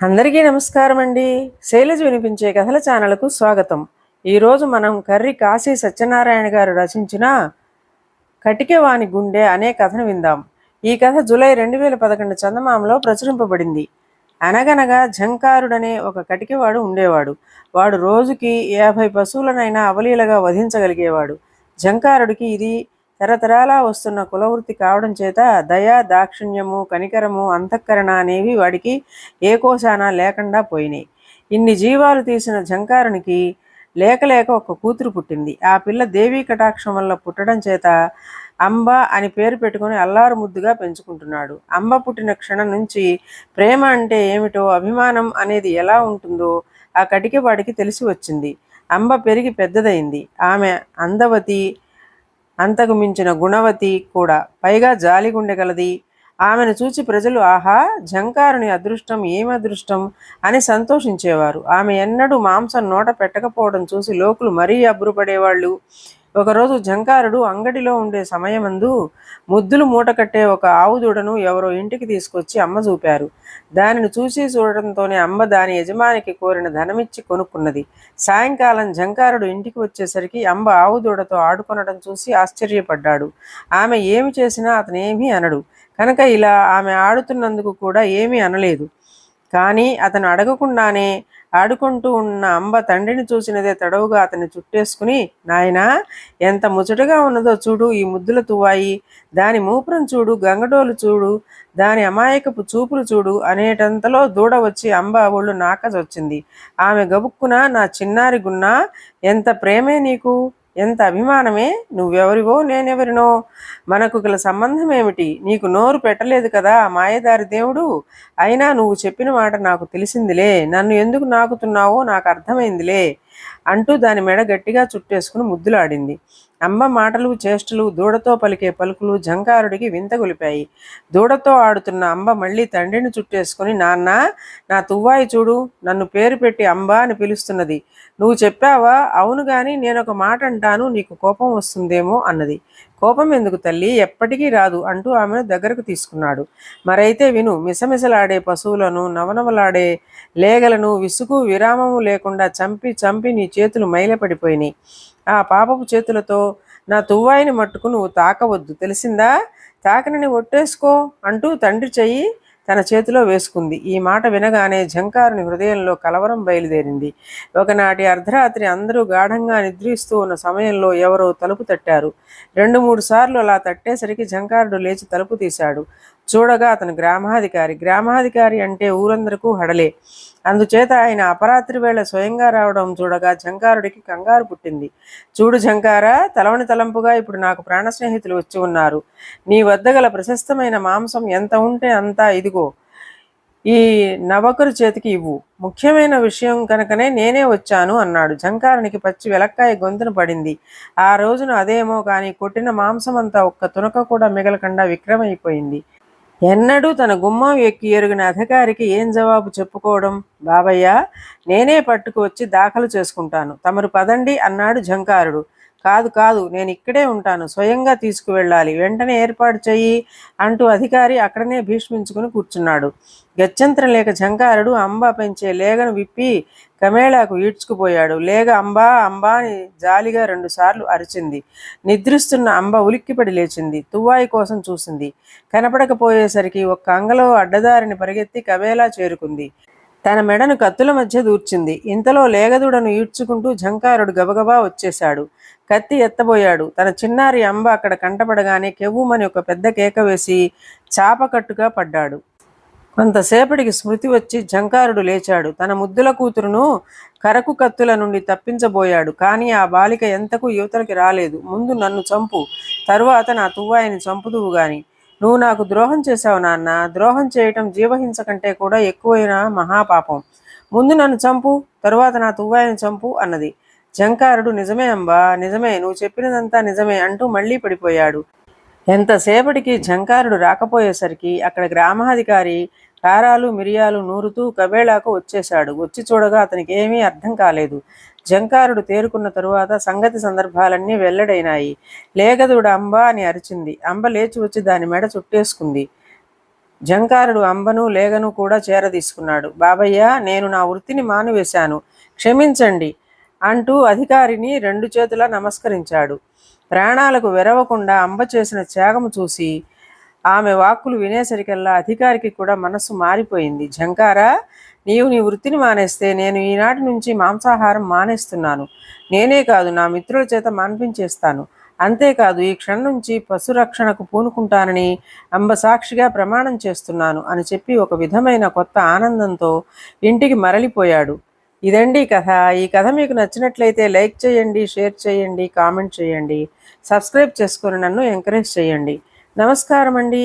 అందరికీ నమస్కారం అండి శైలజ వినిపించే కథల ఛానల్కు స్వాగతం. ఈరోజు మనం కర్రి కాశీ సత్యనారాయణ గారు రచించిన కటికెవాని గుండె అనే కథను విందాం. ఈ కథ జూలై రెండు వేల పదకొండు చందమామలో ప్రచురింపబడింది. అనగనగా ఝంకారుడనే ఒక కటికెవాడు ఉండేవాడు. వాడు రోజుకి యాభై పశువులనైనా అవలీలగా వధించగలిగేవాడు. ఝంకారుడికి ఇది తరతరాలా వస్తున్న కులవృత్తి కావడం చేత దయ దాక్షిణ్యము కనికరము అంతఃకరణ అనేవి వాడికి ఏ కోశాన లేకుండా పోయినాయి. ఇన్ని జీవాలు తీసిన ఝంకారునికి లేకలేక ఒక కూతురు పుట్టింది. ఆ పిల్ల దేవీ కటాక్షం వల్ల పుట్టడం చేత అంబ అని పేరు పెట్టుకుని అల్లారు ముద్దుగా పెంచుకుంటున్నాడు. అంబ పుట్టిన క్షణం నుంచి ప్రేమ అంటే ఏమిటో అభిమానం అనేది ఎలా ఉంటుందో ఆ కటికి వాడికి తెలిసి వచ్చింది. అంబ పెరిగి పెద్దదైంది. ఆమె అందవతి అంతకు మించిన గుణవతి కూడా పైగా జాలిగుండె గలది. ఆమెను చూచి ప్రజలు ఆహా జంకారుని అదృష్టం ఏమి అదృష్టం అని సంతోషించేవారు. ఆమె ఎన్నడూ మాంసం నోట పెట్టకపోవడం చూసి లోకులు మరీ అబ్బురుపడేవాళ్ళు. ఒకరోజు జంకారుడు అంగడిలో ఉండే సమయమందు ముద్దులు మూట కట్టే ఒక ఆవు దూడను ఎవరో ఇంటికి తీసుకొచ్చి అమ్మ చూపారు. దానిని చూసి చూడటంతోనే అమ్మ దాని యజమానికి కోరిన ధనమిచ్చి కొనుక్కున్నది. సాయంకాలం జంకారుడు ఇంటికి వచ్చేసరికి అంబ ఆవు దూడతో ఆడుకొనడం చూసి ఆశ్చర్యపడ్డాడు. ఆమె ఏమి చేసినా అతనేమీ అనడు. కనుక ఇలా ఆమె ఆడుతున్నందుకు కూడా ఏమీ అనలేదు. కానీ అతను అడగకుండానే ఆడుకుంటూ ఉన్న అంబ తండ్రిని చూసినదే తడవుగా అతన్ని చుట్టేసుకుని నాయనా ఎంత ముచ్చటగా ఉన్నదో చూడు ఈ ముద్దుల తువ్వాయి. దాని మూపురం చూడు గంగడోలు చూడు దాని అమాయకపు చూపులు చూడు అనేటంతలో దూడ వచ్చి అంబ ఒళ్ళు నాకజొచ్చింది ఆమె గబుక్కున నా చిన్నారి గున్నా ఎంత ప్రేమే నీకు? ఎంత అభిమానమే? నువ్వెవరివో నేనెవరినో? మనకు గల సంబంధం ఏమిటి నీకు నోరు పెట్టలేదు కదా మాయదారి దేవుడు? అయినా నువ్వు చెప్పిన మాట నాకు తెలిసిందిలే. నన్ను ఎందుకు నాకుతున్నావో నాకు అర్థమైందిలే. అంటూ దాని మెడ గట్టిగా చుట్టేసుకుని ముద్దులాడింది. అమ్మ మాటలు చేష్టలు దూడతో పలికే పలుకులు జంకారుడికి వింతగొలిపాయి. దూడతో ఆడుతున్న అంబ మళ్ళీ తండ్రిని చుట్టేసుకుని నాన్న నా తువ్వాయి చూడు నన్ను పేరు పెట్టి అంబ అని పిలుస్తున్నది. నువ్వు చెప్పావా? అవును కానీ నేను ఒక మాట అంటాను నీకు కోపం వస్తుందేమో అన్నది. కోపం ఎందుకు తల్లి? ఎప్పటికీ రాదు అంటూ ఆమెను దగ్గరకు తీసుకున్నాడు. మరైతే విను మిసమిసలాడే పశువులను నవనవలాడే లేగలను విసుగు విరామము లేకుండా చంపి చంపి నీ చేతులు మైలపడిపోయినాయి. ఆ పాపపు చేతులతో నా తువ్వాయిని మట్టుకు నువ్వు తాకవద్దు. తెలిసిందా? తాకనని ఒట్టేసుకో అంటూ తండ్రి చెయ్యి తన చేతిలో వేసుకుంది. ఈ మాట వినగానే జంకారుని హృదయంలో కలవరం బయలుదేరింది. ఒకనాటి అర్ధరాత్రి అందరూ గాఢంగా నిద్రిస్తూ ఉన్న సమయంలో ఎవరో తలుపు తట్టారు. రెండు మూడు సార్లు అలా తట్టేసరికి జంకారుడు లేచి తలుపు తీశాడు. చూడగా అతను గ్రామాధికారి. గ్రామాధికారి అంటే ఊరందరకు హడలే. అందుచేత ఆయన అపరాత్రి వేళ స్వయంగా రావడం చూడగా జంకారుడికి కంగారు పుట్టింది. చూడు జంకార తలవని తలంపుగా ఇప్పుడు నాకు ప్రాణ స్నేహితులు వచ్చి ఉన్నారు. నీ వద్ద గల ప్రశస్తమైన మాంసం ఎంత ఉంటే అంతా ఇదిగో. ఈ నవకరు చేతికి ఇవ్వు. ముఖ్యమైన విషయం కనుకనే నేనే వచ్చాను అన్నాడు. జంకారునికి పచ్చి వెలక్కాయ గొంతున పడింది. ఆ రోజున అదేమో కానీ కొట్టిన మాంసమంతా ఒక్క తునక కూడా మిగలకుండా విక్రమైపోయింది. ఎన్నడూ తన గుమ్మం ఎక్కి ఎరుగిన అధికారికి ఏం జవాబు చెప్పుకోవడం? బాబయ్య నేనే పట్టుకు వచ్చి దాఖలు చేసుకుంటాను. తమరు పదండి అన్నాడు ఝంకారుడు కాదు కాదు నేను ఇక్కడే ఉంటాను స్వయంగా తీసుకువెళ్ళాలి వెంటనే ఏర్పాటు చెయ్యి అంటూ అధికారి అక్కడనే భీష్మించుకుని కూర్చున్నాడు. గత్యంతరం లేక జంకారుడు అంబా పెంచే లేగను విప్పి కమేళాకు ఈడ్చుకుపోయాడు. లేగ అంబా అంబా అని జాలిగా రెండుసార్లు అరిచింది. నిద్రిస్తున్న అంబ ఉలిక్కిపడి లేచింది తువ్వాయి కోసం చూసింది. కనపడకపోయేసరికి ఒక్క అంగలో అడ్డదారిని పరిగెత్తి కమేళా చేరుకుంది. తన మెడను కత్తుల మధ్య దూర్చింది. ఇంతలో లేగదుడను ఈడ్చుకుంటూ ఝంకారుడు గబగబా వచ్చేశాడు. కత్తి ఎత్తబోయాడు. తన చిన్నారి అంబ అక్కడ కంటపడగానే కెవ్వుమని ఒక పెద్ద కేక వేసి చాపకట్టుగా పడ్డాడు. కొంతసేపటికి స్మృతి వచ్చి జంకారుడు లేచాడు. తన ముద్దుల కూతురును కరకు కత్తుల నుండి తప్పించబోయాడు. కానీ ఆ బాలిక ఎంతకు యువతలకి రాలేదు. ముందు నన్ను చంపు. తరువాత నా తువ్వాయిని చంపుదువు గాని. నువ్వు నాకు ద్రోహం చేశావు నాన్న. ద్రోహం చేయటం జీవహింస కంటే కూడా ఎక్కువైన మహాపాపం. ముందు నన్ను చంపు తరువాత నా తువ్వాయిని చంపు అన్నది. జంకారుడు నిజమే అంబా నిజమే నువ్వు చెప్పినదంతా నిజమే అంటూ మళ్ళీ పడిపోయాడు. ఎంతసేపటికి జంకారుడు రాకపోయేసరికి అక్కడ గ్రామాధికారి కారాలు మిరియాలు నూరుతూ కబేళాకు వచ్చేశాడు. వచ్చి చూడగా అతనికి ఏమీ అర్థం కాలేదు. జంకారుడు తేరుకున్న తరువాత సంగతి సందర్భాలన్నీ వెల్లడైనాయి. లేగదుడు అంబ అని అరిచింది. అంబ లేచి వచ్చి దాని మెడ చుట్టేసుకుంది. జంకారుడు అంబను లేగను కూడా చేరదీసుకున్నాడు. బాబయ్య నేను నా వృత్తిని మానివేశాను. క్షమించండి అంటూ అధికారిని రెండు చేతుల నమస్కరించాడు. ప్రాణాలకు వెరవకుండా అంబ చేసిన త్యాగము చూసి ఆమె వాక్కులు వినేసరికల్లా అధికారికి కూడా మనస్సు మారిపోయింది. జంకారా నీవు నీ వృత్తిని మానేస్తే నేను ఈనాటి నుంచి మాంసాహారం మానేస్తున్నాను. నేనే కాదు నా మిత్రుల చేత మాన్పించేస్తాను. అంతేకాదు ఈ క్షణం నుంచి పశురక్షణకు పూనుకుంటానని అంబసాక్షిగా ప్రమాణం చేస్తున్నాను అని చెప్పి ఒక విధమైన కొత్త ఆనందంతో ఇంటికి మరలిపోయాడు. ఇదండి కథ. ఈ కథ మీకు నచ్చినట్లయితే లైక్ చేయండి షేర్ చేయండి కామెంట్ చేయండి. సబ్స్క్రైబ్ చేసుకొని నన్ను ఎంకరేజ్ చేయండి. నమస్కారం అండి